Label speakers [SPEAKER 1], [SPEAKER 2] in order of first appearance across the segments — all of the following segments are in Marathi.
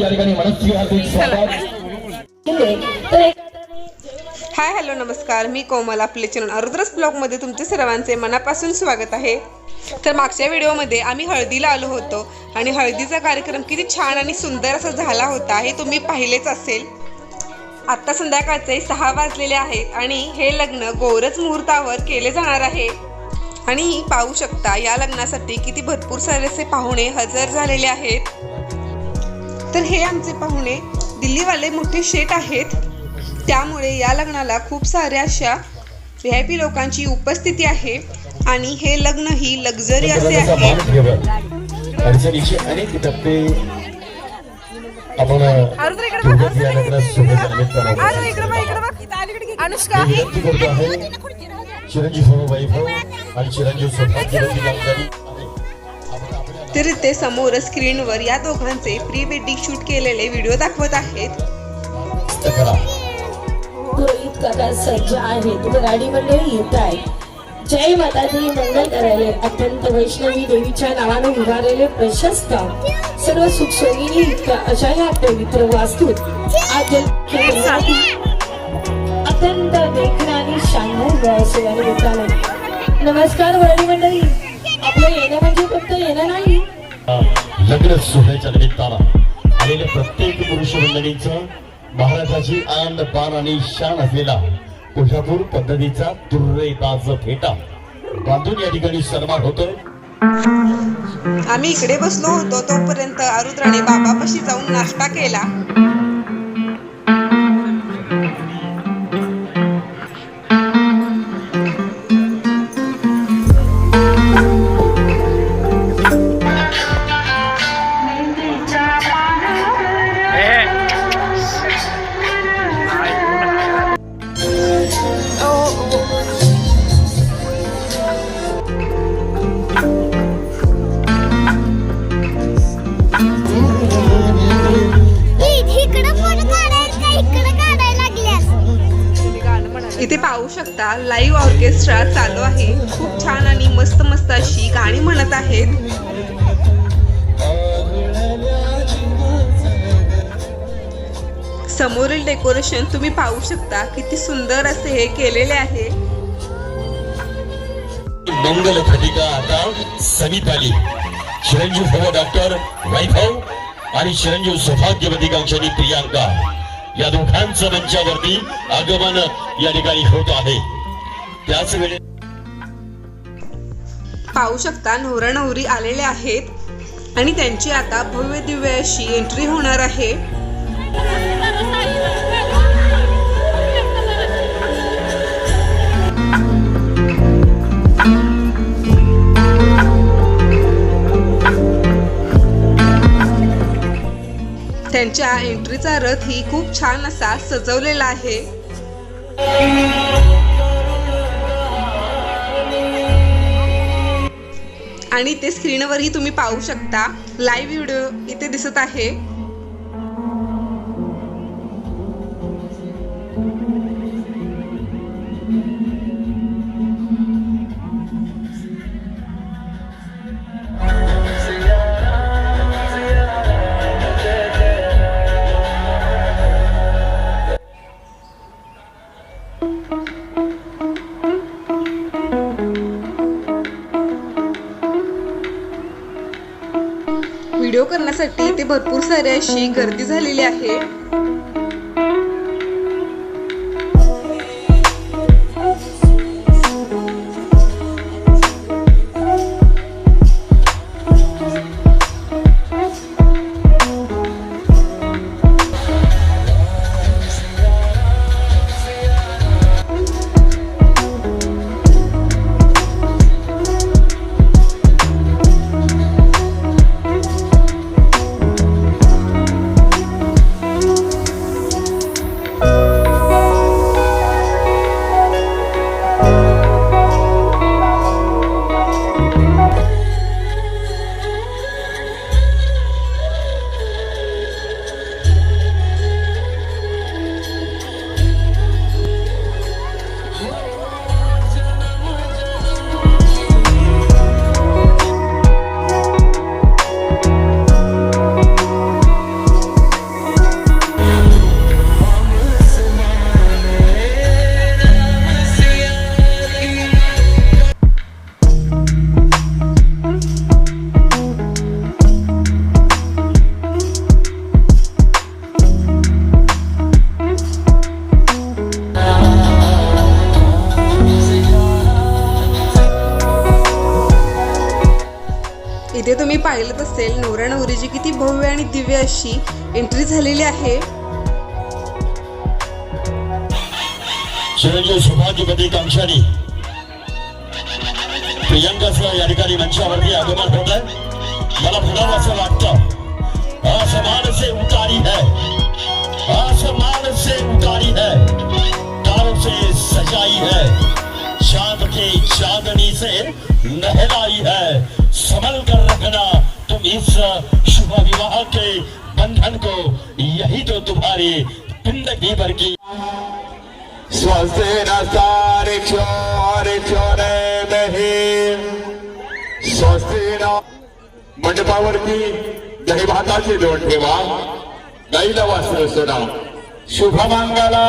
[SPEAKER 1] या ठिकाणी मनस्वी हार्दिक स्वागत.
[SPEAKER 2] हाय हॅलो नमस्कार. मी कोमल आपले चॅनल अरुद्रस ब्लॉगमध्ये तुमचे सर्वांचे मनापासून स्वागत आहे. तर मागच्या व्हिडिओमध्ये आम्ही हळदीला आलो होतो आणि हळदीचा कार्यक्रम किती छान आणि सुंदर असा झाला होता हे तुम्ही पाहिलेच असेल. आत्ता संध्याकाळचे सहा वाजलेले आहेत आणि हे लग्न गोरज मुहूर्तावर केले जाणार आहे. आणि पाहू शकता या लग्नासाठी किती भरपूर सारे असे पाहुणे हजर झालेले आहेत. तर हे आमचे पाहुणे दिल्लीवाले मोठे शेट आहेत. त्यामुळे या लग्नाला खूप साऱ्या अशा व्ही आय पी लोकांची उपस्थिती आहे. आणि हे लग्न ही लक्झरी असे आहे.
[SPEAKER 1] अडचणीचे अनेक टप्पे आपण
[SPEAKER 3] अनुष्का.
[SPEAKER 1] चिरंजीव सोनू आणि चिरंजीव यांच्यानी
[SPEAKER 2] तर समोर स्क्रीनवर या दोघांचे प्री वेडिंग शूट केलेले व्हिडिओ दाखवत आहेत.
[SPEAKER 1] हो,
[SPEAKER 4] पुरोहित काका सज्ज आहेत व मंडळी येत आहे जय माताजी मंगल करायले. अत्यंत वैष्णवी देवीच्या नावाने उभारलेले प्रशस्त. सर्व सुखसोयीनी युक्त अशा या पवित्र वास्तूत अत्यंत देखणं आणि शानदार वेळ नमस्कार वर्णी मंडळी आपलं येणं म्हणजे फक्त येणं नाही.
[SPEAKER 1] लग्न सोहळ्याच्या निमित्तानं आलेल्या प्रत्येक पुरुष मंडळींचं महाराजाची आन पान आणि शान असलेला कोल्हापूर पद्धतीचा तुर्रेदाज फेटा. बांधून या ठिकाणी सन्मान होतोय.
[SPEAKER 2] आम्ही इकडे बसलो होतो तोपर्यंत आरुद्राने बाबापाशी जाऊन नाश्ता केला. इथे पाहू शकता लाईव्ह ऑर्केस्ट्रा चालू आहे. खूप छान आणि मस्त मस्त अशी गाणी म्हणत आहेत. समोरील डेकोरेशन तुम्ही पाहू शकता किती सुंदर असे हे केलेले आहे.
[SPEAKER 1] मंगल घटिका आता समीप आली चिरंजीव डॉक्टर वैभव आणि चिरंजीव सौभाग्यवती कांक्षानी प्रियांका. या दोघांचं मंचावरती आगमन या ठिकाणी होत आहे. त्याच वेळे
[SPEAKER 2] पाहू शकता नवरा नवरी आलेले आहेत आणि त्यांची आता भव्य दिव्य अशी एंट्री होणार आहे. त्यांच्या एंट्रीचा रथ ही खूप छान असा सजवलेला आहे. आणि ते स्क्रीनवरही तुम्ही पाहू शकता. लाईव्ह व्हिडिओ इथे दिसत आहे. भरपूर साऱ्या अशी गर्दी झालेली आहे. इथे तुम्ही पाहिलंच असेल नवरा नवरीची किती भव्य आणि दिव्य अशी एंट्री झालेली आहे.
[SPEAKER 1] चिरंजीव सौभाग्यवती कांक्षानी प्रियंकाचं या ठिकाणी मंचावरती आगमन होत आहे मला म्हणावं असं वाटतं आसमान से उतारी है आसमान से उतारी है. तारों से सजाई है चांद के चांदनी से नहलाई है. संभल कर रखना। तुम इस शुभ विवाह के बंधन को, यही तो तुम्हारी ज़िंदगी भर की।
[SPEAKER 3] स्वस्ति स्वस्ति मंडपावरती दही भाताची दोन ठेवा गाईला वस्त्र सोडा शुभमंगला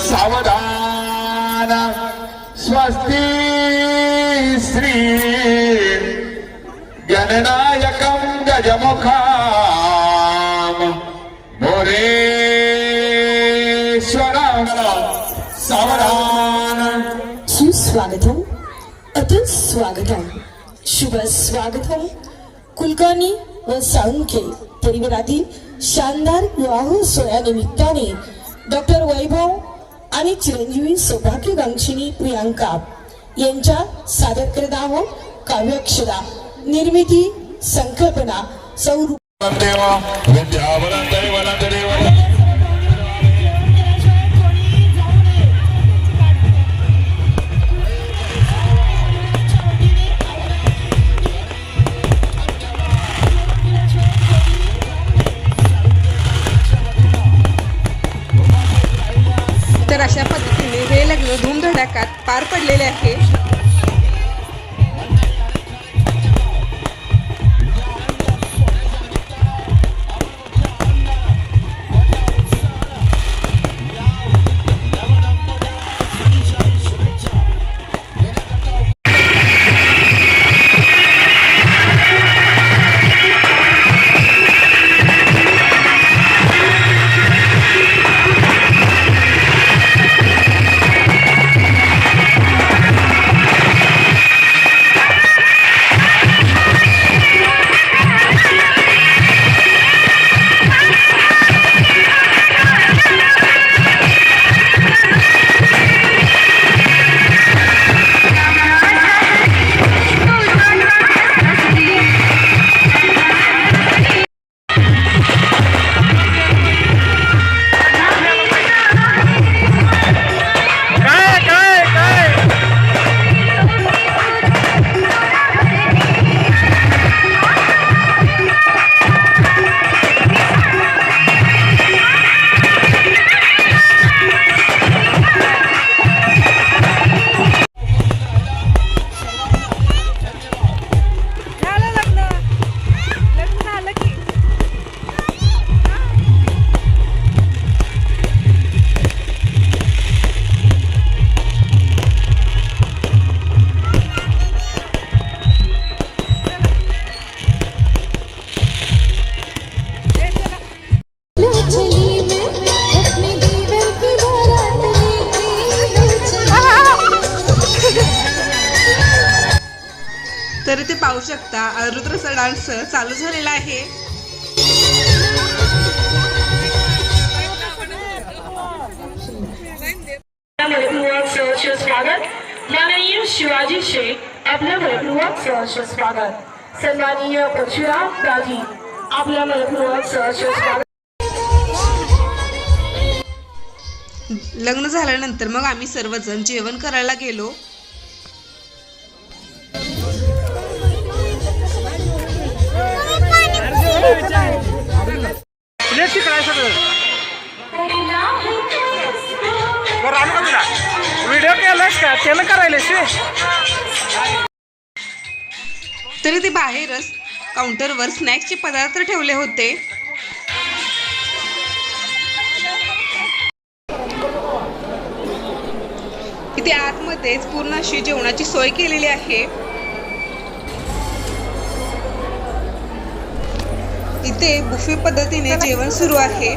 [SPEAKER 3] सावधान। स्वस्ति श्री जननायकं गजमुखाम् मोरेश्वरं सावधान.
[SPEAKER 4] सुस्वागतम. अतुल स्वागतम. शुभ स्वागतम. कुलकर्णी व साळुंखे परिवारातील शानदार विवाह सोहळ्यानिमित्ताने डॉक्टर वैभव आणि चिरंजीवी सौभाग्यकांक्षिणी प्रियांका यांच्या सादर करत आहोत काव्यक्षरा. निर्मिती संकल्पना सौ
[SPEAKER 2] तर इथे पाहू शकता. रुद्रचा डान्स चालू झालेला आहे.
[SPEAKER 4] शिवाजी शेख आपल्या वैभवात सहर्ष स्वागत सन्माननीय परशुराम दाजी आपल्या वैभवात सहर्ष स्वागत
[SPEAKER 2] लग्न झाल्यानंतर मग आम्ही सर्वजण जेवण करायला गेलो. ते बाहेरच काउंटरवर स्नॅक्सचे पदार्थ ठेवले होते. इथे आतमध्येच पूर्ण अशी जेवणाची सोय केलेली आहे. इथे बुफे पद्धतीने जेवण सुरू आहे.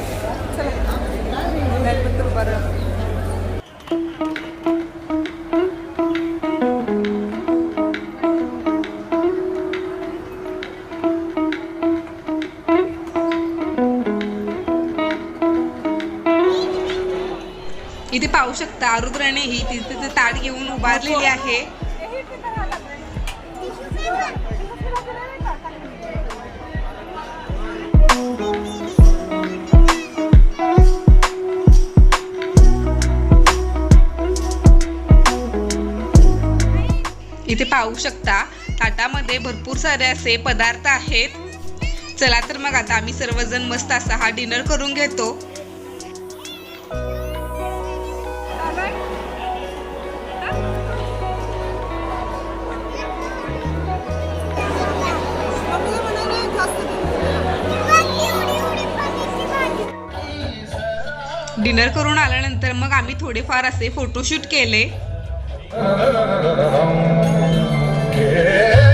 [SPEAKER 2] इथे पाहू शकता आरुद्राने ही तिथे तिथे ताट घेऊन उभारलेली आहे. इथे पाहू शकता ताटामध्ये भरपूर सारे असे पदार्थ आहेत. चला तर मग आता आम्ही सर्वजण मस्त असा हा डिनर करून घेतो. डिनर करून आल्यानंतर मग आम्ही थोडेफार असे फोटोशूट केले.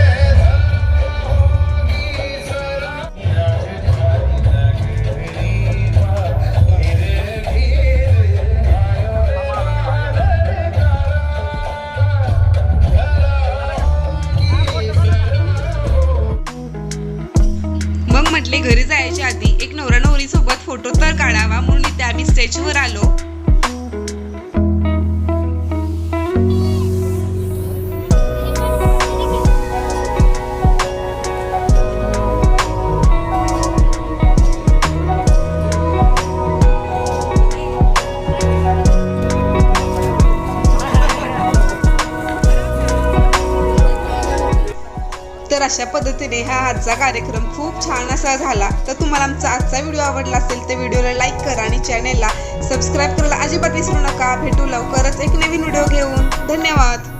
[SPEAKER 2] म्हटले घरी जायच्या आधी एक नवरा नवरी सोबत फोटो तर काढावा. म्हणून इथे आम्ही स्टेजवर आलो. तर अशा पद्धतीने हा आजचा कार्यक्रम खूप छान असा झाला. तर तुम्हाला आमचा आजचा व्हिडिओ आवडला असेल तर व्हिडिओला लाईक करा आणि चॅनेलला सबस्क्राईब करायला अजिबात विसरू नका. भेटू लवकरच एक नवीन व्हिडिओ घेऊन. धन्यवाद.